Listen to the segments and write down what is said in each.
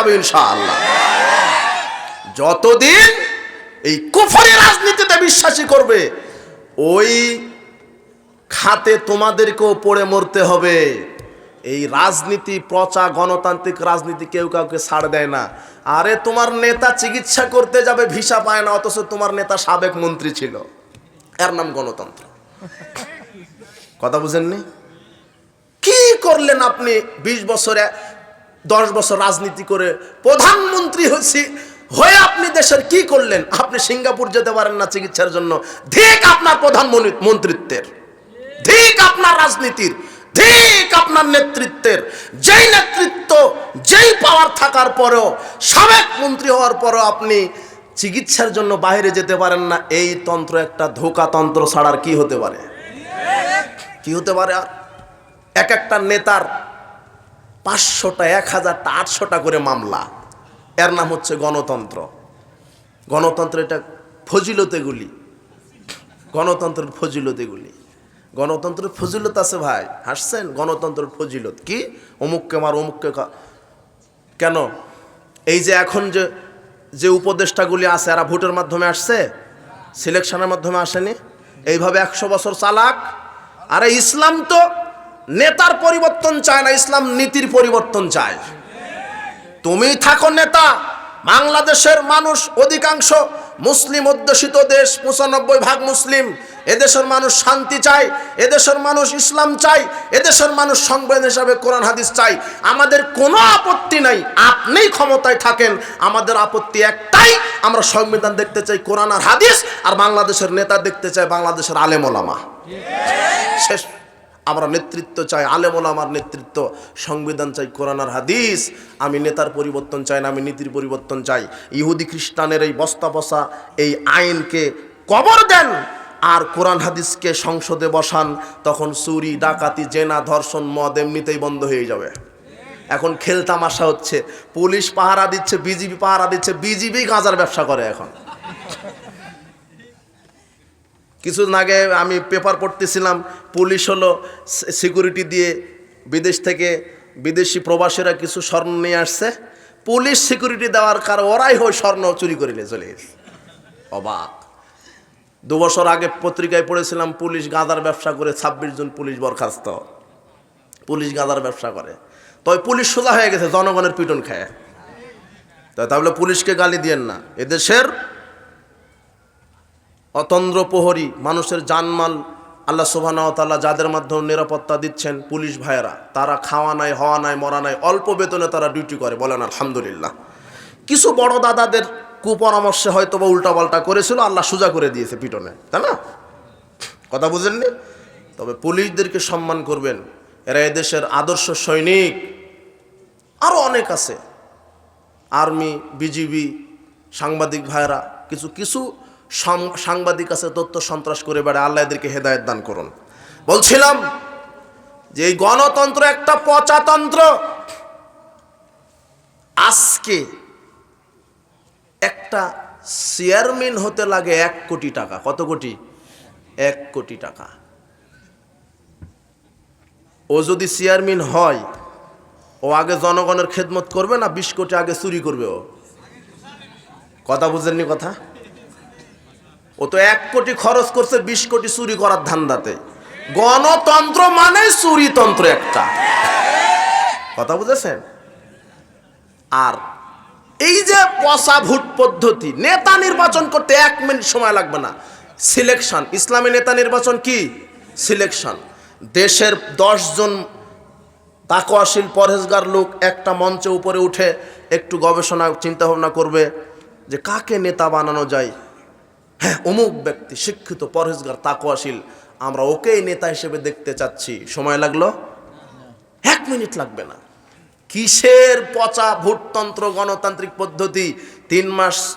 যাবে ইনশাআল্লাহ। যতদিন এই কুফরি রাজনীতিতে বিশ্বাসী করবে, ওই খাতে তোমাদেরকেও পড়ে মরতে হবে। এই রাজনীতি, প্রচা, গণতান্ত্রিক রাজনীতি কেউ কাউকে ছাড় দেয় না। আরে তোমার নেতা চিকিৎসা করতে যাবে, ভিসা পায় না, অথচ তোমার নেতা সাবেক মন্ত্রী ছিল। এর নাম গণতন্ত্র। কথা বুঝেননি? কি করলেন আপনি বিশ বছরে? দশ বছর রাজনীতি করে প্রধানমন্ত্রী হয়েছি হয়ে আপনি দেশের কি করলেন? আপনি সিঙ্গাপুর যেতে পারেন না চিকিৎসার জন্য। ঠিক আপনার প্রধান মন্ত্রিত্বের। ঠিক আপনার রাজনীতির। ঠিক আপনার নেতৃত্বের। যেই নেতৃত্ব, যেই পাওয়ার থাকার পরেও, সাবেক মন্ত্রী হওয়ার পরেও আপনি চিকিৎসার জন্য বাইরে যেতে পারেন না, এই তন্ত্র একটা ধোকা তন্ত্র ছাড়ার কি হতে পারে? কি হতে পারে আর? এক একটা নেতার পাঁচশোটা এক হাজারটা আটশোটা করে মামলা। এর নাম হচ্ছে গণতন্ত্র। গণতন্ত্র এটা ফজিলতেগুলি গণতন্ত্রের ফজিলতেগুলি গণতন্ত্রের ফজিলত আছে ভাই, হাসছেন? গণতন্ত্রের ফজিলত। কি? অমুককে মার, অমুককে কেন? এই যে এখন যে যে উপদেষ্টাগুলি আছে, এরা ভোটের মাধ্যমে আসছে? সিলেকশনের মাধ্যমে আসেনি? এইভাবে একশো বছর চালাক? আরে ইসলাম তো নেতার পরিবর্তন চায় না, ইসলাম নীতির পরিবর্তন চায়। তুমি থাকো নেতা, বাংলাদেশের মানুষ অধিকাংশ মুসলিম অধ্যুষিত দেশ, পঁচানব্বই ভাগ মুসলিম। এদেশের মানুষ শান্তি চায়, এদেশের মানুষ ইসলাম চাই এদেশের মানুষ সংবিধান হিসাবে কোরআন, হাদিস চাই আমাদের কোনো আপত্তি নাই আপনি ক্ষমতায় থাকেন, আমাদের আপত্তি একটাই, আমরা সংবিধান দেখতে চাই কোরআন আর হাদিস, আর বাংলাদেশের নেতা দেখতে চাই বাংলাদেশের আলেমোলামা। শেষ। আমরা নেতৃত্ব চাই, আলেমল আমার নেতৃত্ব, সংবিধান চাই, কোরআন আর হাদিস। আমি নেতার পরিবর্তন চাই না, আমি নীতির পরিবর্তন চাই। ইহুদি খ্রিস্টানের এই বস্তা বসা, এই আইনকে কবর দেন। আর কোরআন হাদিসকে সংসদে বসান, তখন চুরি, ডাকাতি, জেনা, ধর্ষণ, মদ এমনিতেই বন্ধ হয়ে যাবে। এখন খেলতামাশা হচ্ছে। পুলিশ পাহারা দিচ্ছে, বিজিবি পাহারা দিচ্ছে, বিজিবি গাঁজার ব্যবসা করে এখন। কিছুদিন আগে আমি পেপার পড়তেছিলাম পুলিশ হলো সিকিউরিটি দিয়ে বিদেশ থেকে বিদেশি প্রবাসীরা কিছু স্বর্ণ নিয়ে আসছে। পুলিশ সিকিউরিটি দেওয়ার কারণে ওরাই হয় স্বর্ণ চুরি করে নিয়ে চলে গেছে। অবাক। দু বছর আগে পত্রিকায় পড়েছিলাম পুলিশ গাঁদার ব্যবসা করে ছাব্বিশ জন পুলিশ বরখাস্ত। পুলিশ গাঁদার ব্যবসা করে। তবে পুলিশ সোজা হয়ে গেছে, জনগণের পিটন খায়। তাহলে পুলিশকে গালি দিয়েন না। এদেশের অতন্দ্র প্রহরী, মানুষের জানমাল আল্লাহ সুবাহতাল্লাহ যাদের মাধ্যমে নিরাপত্তা দিচ্ছেন পুলিশ ভাইয়েরা। তারা খাওয়া নাই, হওয়া নাই, মরা নাই, অল্প বেতনে তারা ডিউটি করে, বলেন আলহামদুলিল্লাহ। কিছু বড় দাদাদের কুপরামর্শে হয়তো বা উল্টাপাল্টা করেছিল, আল্লাহ সোজা করে দিয়েছে পিটনে, তাই না? কথা বুঝেননি? তবে পুলিশদেরকে সম্মান করবেন, এরা এদেশের আদর্শ সৈনিক। আরও অনেক আছে। আর্মি, বিজিবি, সাংবাদিক ভাইরা কিছু কিছু সাংবাদিক আছে, তথ্য সন্ত্রাস করে বেড়ায়, আল্লাহ এদেরকে হেদায়ত দান করুন। বলছিলাম যে এই গণতন্ত্র একটা পচাতন্ত্র। আজকে একটা চেয়ারম্যান হতে লাগে এক কোটি টাকা। কত কোটি? এক কোটি টাকা। ও যদি চেয়ারম্যান হয়, ও আগে জনগণের খেদমত করবে না? বিশ কোটি আগে চুরি করবে ও? কথা বুঝেননি কথা? ও তো এক কোটি খরচ করছে, বিশ কোটি চুরি করার ধান্দাতে। গণতন্ত্র মানে চুরিতন্ত্র একটা। কথা বুঝেছেন? আর এই যে পচা ভোট পদ্ধতি, নেতা নির্বাচন করতে এক মিনিট সময় লাগবে না। সিলেকশন, ইসলামী নেতা নির্বাচন কি? সিলেকশন। দেশের জন তাকওয়াশীল পরহেজগার লোক একটা মঞ্চে উপরে উঠে একটু গবেষণা চিন্তা ভাবনা করবে যে কাকে নেতা বানানো যায়। হ্যাঁ অমুক ব্যক্তি শিক্ষিত, পরহেজগার, তাকুয়াশীল। আমরা ওকেই নেতা হিসেবে দেখতে চাচ্ছি। সময় লাগল? এক মিনিট লাগবে না। কিসের পচা ভোটতন্ত্র, গণতান্ত্রিক পদ্ধতি? তিন মাস,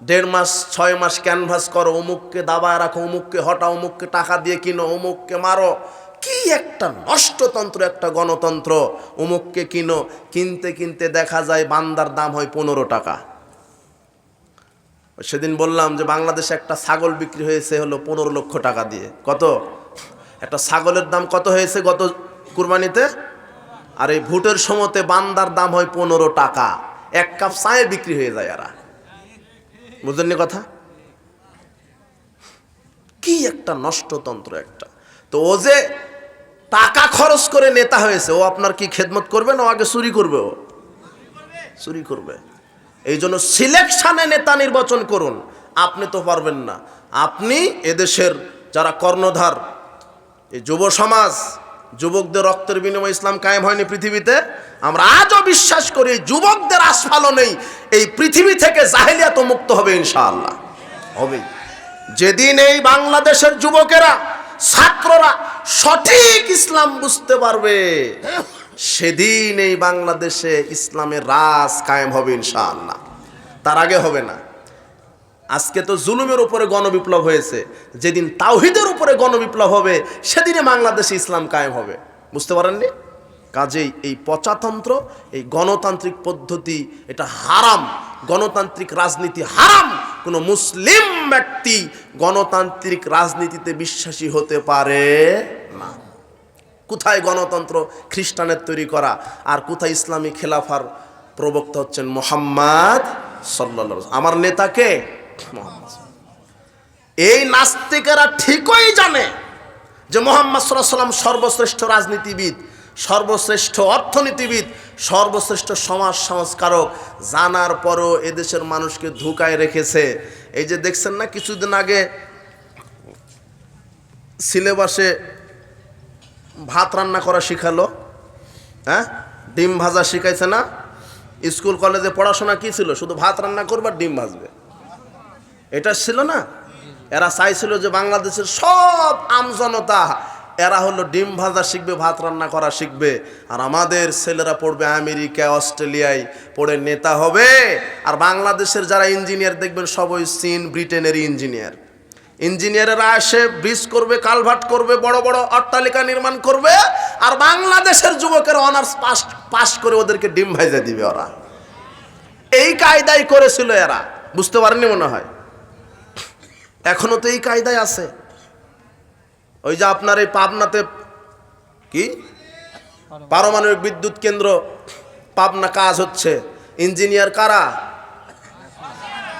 দেড় মাস, ছয় মাস ক্যানভাস করো, অমুককে দাবায় রাখো, অমুককে হটাও, অমুককে টাকা দিয়ে কিনো, অমুককে মারো। কি একটা নষ্টতন্ত্র, একটা গণতন্ত্র? অমুককে কিনো, কিনতে কিনতে দেখা যায় বান্দার দাম হয় পনেরো টাকা। সেদিন বললাম যে বাংলাদেশে একটা ছাগল বিক্রি হয়েছে হলো পনেরো লক্ষ টাকা দিয়ে। কত? একটা ছাগলের দাম কত হয়েছে গত কুরবানিতে? আর এই ভোটের সময়তে বান্দার দাম হয় পনেরো টাকা। এক কাপ চায়ে বিক্রি হয়ে যায় এরা। বুঝলেন কথা? কি একটা নষ্টতন্ত্র একটা। তো ও যে টাকা খরচ করে নেতা হয়েছে, ও আপনার কি খেদমত করবে না ও আগে চুরি করবে ও? চুরি করবে। এই জন্য সিলেকশানে নেতা নির্বাচন করুন। আপনি তো পারবেন না। আপনি এদেশের যারা কর্ণধার, এই যুব সমাজ, যুবকদের রক্তের বিনিময়ে ইসলাম কায়েম হয়নি পৃথিবীতে, আমরা আজও বিশ্বাস করি যুবকদের আস্ফালনেই এই পৃথিবী থেকে জাহেলিয়াত মুক্ত হবে ইনশাআল্লাহ। হবে। যেদিন এই বাংলাদেশের যুবকেরা, ছাত্ররা সঠিক ইসলাম বুঝতে পারবে। সেদিন এই বাংলাদেশে ইসলামের রাজ কায়েম হবে ইনশাআল্লাহ। তার আগে হবে না। আজকে তো জুলুমের উপরে গণবিপ্লব হয়েছে। যেদিন তাওহিদের উপরে গণবিপ্লব হবে, সেদিনে বাংলাদেশে ইসলাম কায়েম হবে। বুঝতে পারেননি? কাজেই এই পচাতন্ত্র, এই গণতান্ত্রিক পদ্ধতি, এটা হারাম। গণতান্ত্রিক রাজনীতি হারাম। কোনো মুসলিম ব্যক্তি গণতান্ত্রিক রাজনীতিতে বিশ্বাসী হতে পারে না। কোথায় গণতন্ত্র খ্রিস্টানের তৈরি করা? আর কোথায় ইসলামী খেলাফার প্রবক্তা হচ্ছেন মোহাম্মদ সাল্লা আমার নেতাকে এই নাস্তিকেরা ঠিকই জানে যে মোহাম্মদ সাল্লাহ সাল্লাম সর্বশ্রেষ্ঠ রাজনীতিবিদ, সর্বশ্রেষ্ঠ অর্থনীতিবিদ, সর্বশ্রেষ্ঠ সমাজ সংস্কারক। জানার পরও এদেশের মানুষকে ধোকায় রেখেছে। এই যে দেখছেন না, কিছুদিন আগে সিলেবাসে রান্না করা শিখালো হ্যাঁ? ডিম ভাজা শিখাইছে না? স্কুল, কলেজে পড়াশোনা কি ছিল? শুধু ভাত রান্না করবে আর ডিম ভাজবে। এটা ছিল না? এরা চাইছিল যে বাংলাদেশের সব আমজনতা এরা হলো ডিম ভাজা শিখবে, ভাত রান্না করা শিখবে। আর আমাদের ছেলেরা পড়বে আমেরিকা, অস্ট্রেলিয়ায় পড়ে নেতা হবে। আর বাংলাদেশের যারা ইঞ্জিনিয়ার দেখবেন, সবই চীন ব্রিটেনের ইঞ্জিনিয়ার। ইঞ্জিনিয়ারেরা আসে ব্রিজ করবে, কালভার্ট করবে, বড় বড় অট্টালিকা নির্মাণ করবে, আর বাংলাদেশের যুবকের অনার্স পাস পাস করে ওদেরকে ডিম ভাইজা দিবে ওরা। এই কায়দাই করেছিল এরা, বুঝতে পারেননি মনে হয়? এখনও তো এই কায়দায় আছে। ওই যে আপনার এই পাবনাতে, কি? পারমাণবিক বিদ্যুৎ কেন্দ্র, পাবনা কাজ হচ্ছে। ইঞ্জিনিয়ার কারা?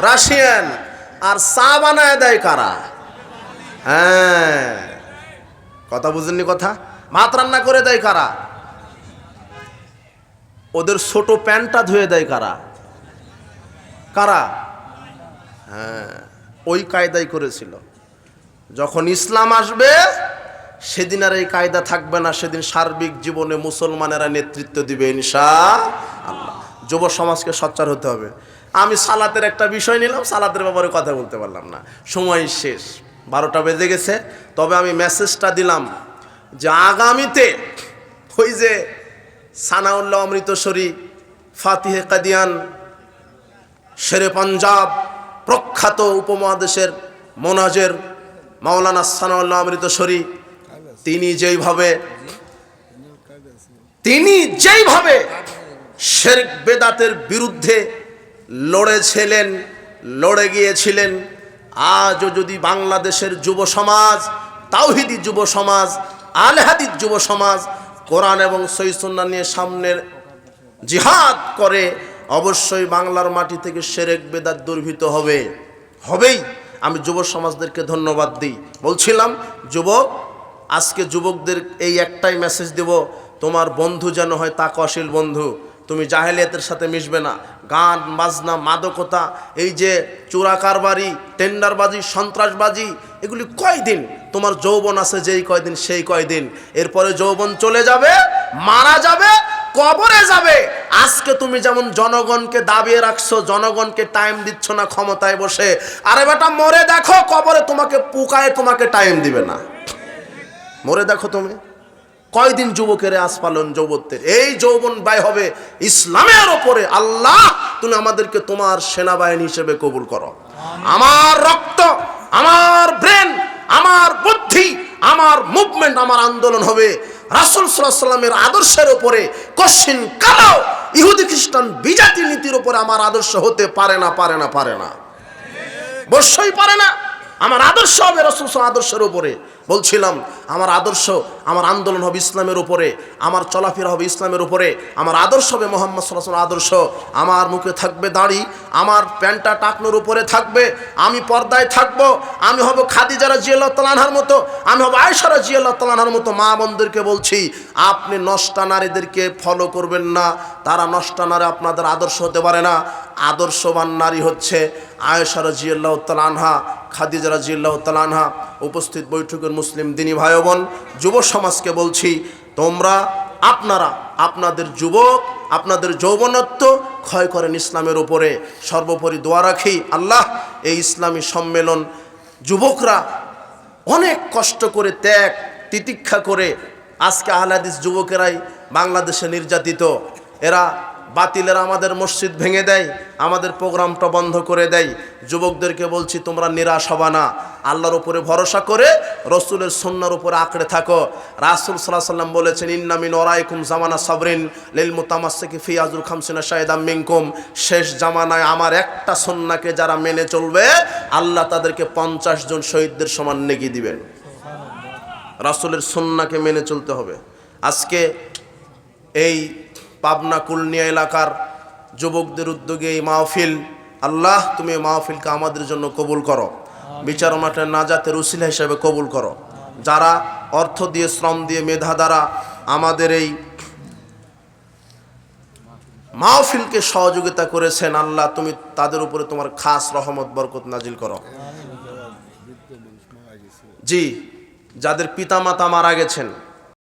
রাশিয়ান। আর চা বানায় দেয় কারা? হ্যাঁ। কথা বুঝেননি কথা? ভাত রান্না করে দেয় কারা? ওদের ছোট প্যান্টটা ধুয়ে দেয় কারা? কারা? হ্যাঁ ওই কায়দাই করেছিল। যখন ইসলাম আসবে, সেদিন আর এই কায়দা থাকবে না, সেদিন সার্বিক জীবনে মুসলমানেরা নেতৃত্ব দিবে ইনশা আল্লাহ যুব সমাজকে সচ্চার হতে হবে। আমি সালাতের একটা বিষয় নিলাম, সালাতের ব্যাপারে কথা বলতে পারলাম না। সময় শেষ। বারোটা বেজে গেছে। তবে আমি মেসেজটা দিলাম যে আগামীতে ওই যে সানাউল্লাহ অমৃতসরী, ফাতিহে কাদিয়ান, শেরে পাঞ্জাব প্রখ্যাত উপমহাদেশের মোনাজের মাওলানা সানাউল্লাহ অমৃতসরী, তিনি যেইভাবে তিনি যেইভাবে শেরক বেদাতের বিরুদ্ধে লড়েছিলেন, লড়ে গিয়েছিলেন আজও যদি বাংলাদেশের যুব সমাজ, তাওহিদি যুব সমাজ আলহাদিদ যুব সমাজ কোরআন এবং সৈসন্না নিয়ে সামনের জিহাদ করে, অবশ্যই বাংলার মাটি থেকে সেরেক বেদার দুর্ভীত হবে। হবেই। আমি যুব সমাজদেরকে ধন্যবাদ দিই। বলছিলাম, যুবক, আজকে যুবকদের এই একটাই মেসেজ দেব, তোমার বন্ধু যেন হয় তাকশীল বন্ধু। তুমি জাহেলিয়াতের সাথে মিশবে না। গান, বাজনা, মাদকতা, এই যে চোরা কারবারি, টেন্ডারবাজি, সন্ত্রাসবাজি, এগুলি কয়দিন? তোমার যৌবন আছে যেই কয়দিন, সেই কয়দিন। এরপরে যৌবন চলে যাবে, মারা যাবে, কবরে যাবে। আজকে তুমি যেমন জনগণকে দাবিয়ে রাখছো, জনগণকে টাইম দিচ্ছ না ক্ষমতায় বসে, আরে বেটা, মরে দেখো, কবরে তোমাকে, পুকায় তোমাকে টাইম দিবে না। মরে দেখো তুমি। কয়দিন যুবকের আসপালন যৌবত্বের এই যৌবন ব্যয় হবে ইসলামের ওপরে। আল্লাহ, তুমি আমাদেরকে তোমার সেনাবাহিনী হিসেবে কবুল করো। আমার রক্ত, আমার ব্রেন, আমার বুদ্ধি, আমার মুভমেন্ট, আমার আন্দোলন হবে রাসুল সাল্লামের আদর্শের ওপরে। কশিন কালো ইহুদি খ্রিস্টান বিজাতি নীতির ওপরে আমার আদর্শ হতে পারে না পারে না পারে না। অবশ্যই পারে না। আমার আদর্শ হবে রসুল আদর্শের উপরে। বলছিলাম, আমার আদর্শ, আমার আন্দোলন হবে ইসলামের উপরে, আমার চলাফেরা হবে ইসলামের উপরে, আমার আদর্শ হবে মোহাম্মদ সাল্লাহ আদর্শ। আমার মুখে থাকবে দাড়ি, আমার প্যান্টটা টাকনোর উপরে থাকবে, আমি পর্দায় থাকব, আমি হব খাদিজারা জিয়াল্লাহ তালানহার মতো, আমি হব আয়সারা জিয়াল্লাহ তালানহার মতো। মা বোনদেরকে বলছি, আপনি নষ্টা নারীদেরকে ফলো করবেন না, তারা নষ্টা নারী আপনাদের আদর্শ হতে পারে না। আদর্শবান নারী হচ্ছে আয়েশা রাজিয়াল্লাহ তালানহা খাদিজা রাজিয়াল্লাহ তালানহা উপস্থিত বৈঠকের মুসলিম দিনী ভাই বোন, যুব সমাজকে বলছি, তোমরা, আপনারা, আপনাদের যুবক, আপনাদের যৌবনত্ব ক্ষয় করেন ইসলামের উপরে। সর্বোপরি দোয়া রাখি, আল্লাহ, এই ইসলামী সম্মেলন যুবকরা অনেক কষ্ট করে ত্যাগ, তিতিক্ষা করে, আজকে আহলাদিস যুবকেরাই বাংলাদেশে নির্যাতিত। এরা বাতিলেরা আমাদের মসজিদ ভেঙে দেয়, আমাদের প্রোগ্রামটা বন্ধ করে দেয়। যুবকদেরকে বলছি, তোমরা নিরাশ হবা না। আল্লাহর উপরে ভরসা করে, রসুলের সন্ন্যার উপরে আঁকড়ে থাকো। রাসুল সাল্লাহ সাল্লাম বলেছেন ইন্নামিন ওরাইকুম জামানা সাবরিন লিল মুতামাসিকি ফিয়াজুল খামসিনা শাহিদাম মিনকুম। শেষ জামানায় আমার একটা সন্নাকে যারা মেনে চলবে, আল্লাহ তাদেরকে পঞ্চাশ জন শহীদদের সমান নেকি দিবেন। রাসুলের সন্নাকে মেনে চলতে হবে। আজকে এই পাবনা কুলনিয়া এলাকার যুবকদের উদ্যোগে এই মাহফিল। আল্লাহ তুমি এই মাহফিলকে আমাদের জন্য কবুল করো। বিচার মাঠের নাজাতের উসিলা হিসাবে কবুল করো। যারা অর্থ দিয়ে শ্রম দিয়ে মেধা দ্বারা আমাদের এই মাহফিলকে সহযোগিতা করেছেন আল্লাহ তুমি তাদের উপরে তোমার খাস রহমত বরকত নাজিল করো। জি যাদের পিতামাতা মারা গেছেন